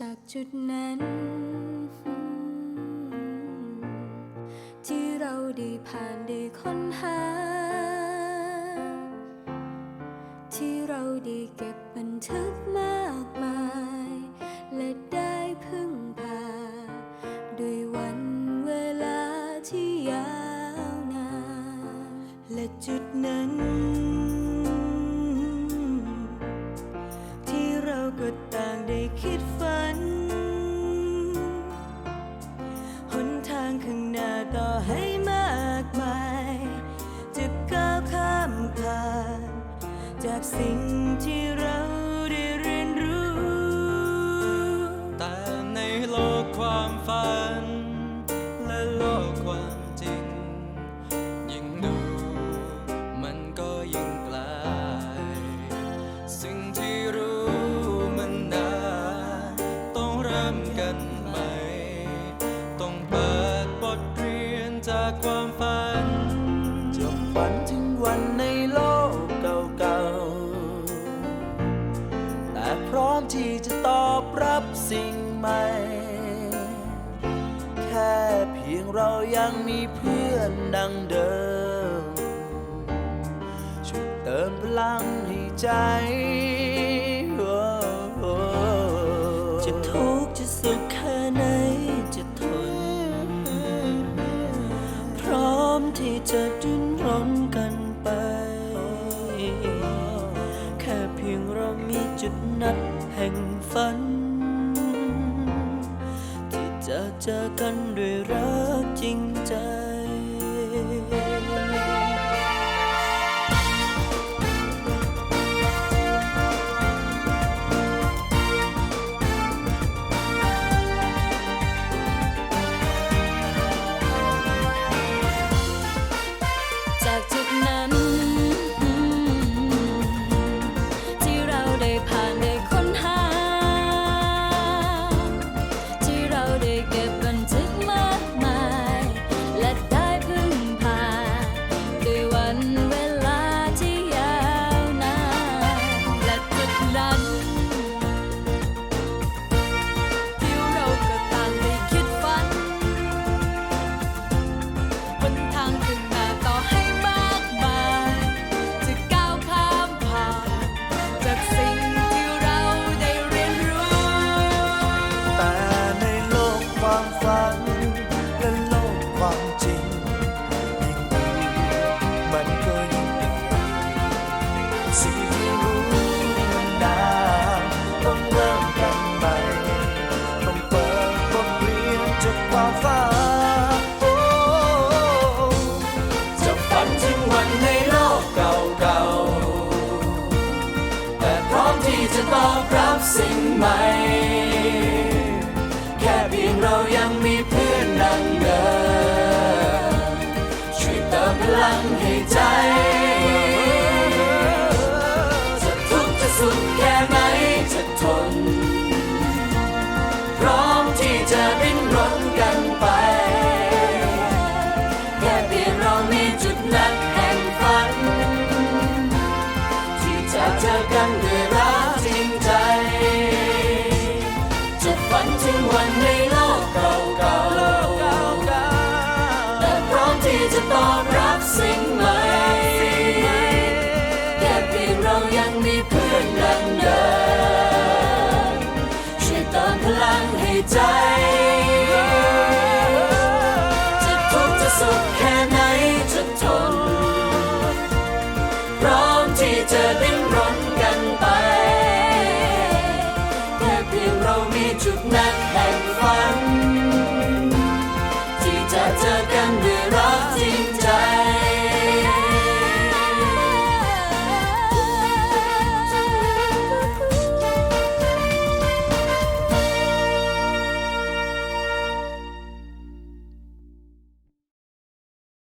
จากจุดนั้น ที่เราได้ผ่านได้ค้นหา ที่เราได้เก็บบันทึกมากมาย สิ่งที่เราได้เรียนรู้ แต่ในโลกความฝัน และโลกความจริง ยิ่งดูมันก็ยิ่งไกลสิ่งที่รู้มันนานต้องเริ่มกันใหม่ ต้องเปิดบทเรียนจากความฝันจบฝันถึงวันในโลก สิ่งใหม่ แค่เพียงเรายังมีเพื่อนดังเดิม ช่วยเติมพลังให้ใจจะทุกข์จะสุขแค่ไหนจะทน พร้อมที่จะดิ้นรนกันไป แค่เพียงเรามีจุดนัดแห่งฝัน เจอกันด้วยรักจริงใจ ตอบรับสิ่งใหม่ แค่เพียงเรายังมีเพื่อนดังเดิมช่วยเติมพลังให้ใจ ใจ จะทุกข์จะสุขแค่ไหนจะทน พร้อมที่จะดิ้นรนกันไปแค่เพียงเรามีจุดนัดแห่งฝัน ที่จะเจอกัน